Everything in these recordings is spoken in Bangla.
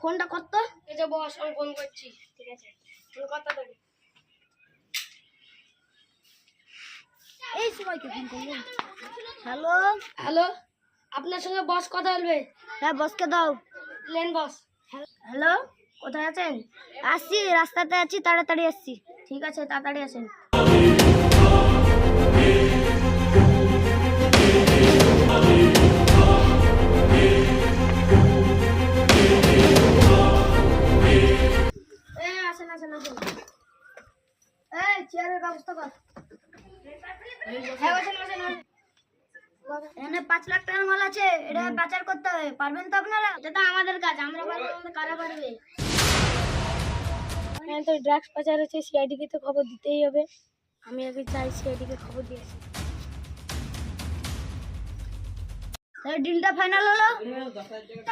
ফোনটা কত এই যে বস আমি ফোন করছি ঠিক আছে? ফোন কথা দেবে এই সবাইকে ফোন করব হ্যালো? হ্যালো? আপনার সঙ্গে বস কথা বলবে? হ্যাঁ বসকে দাও। লেন বস। হ্যালো? কোথায় আছেন? আসছি রাস্তাতে আছি তাড়াতাড়ি আসছি। ঠিক আছে তাড়াতাড়ি আসেন। চেয়ারের ব্যবস্থা কর। এখানে পাঁচ লাখ টাকার মাল আছে এটা পাচার করতে হবে। পারবেন তো আপনারা? এটা তো আমাদের কাজ আমরা পারব আমাদের কারা পারবে? হ্যাঁ তো ড্রাগস পাচার হচ্ছে সিআইডিকে তো খবর দিতেই হবে। আমি আগে চাই সিআইডিকে খবর দিয়েছি তাহলে ডিলটা ফাইনাল হলো? কি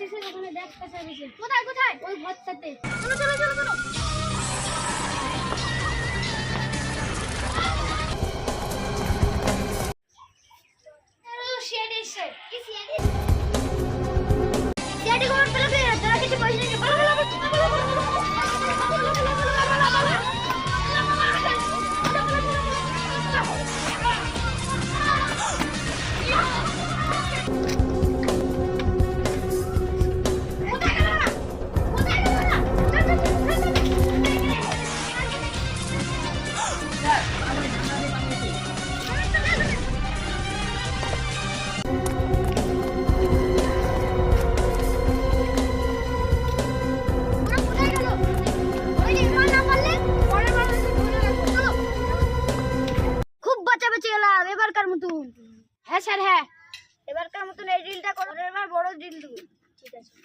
স্যার ওখানে পাচার কোথায় কোথায়? ওই ঘরটাতে। চলো চলো চলো চলো। হ্যাঁ স্যার হ্যাঁ। এবারকার মতন এই ডিলটা করো। এবার বড় ডিল ঠিক আছে।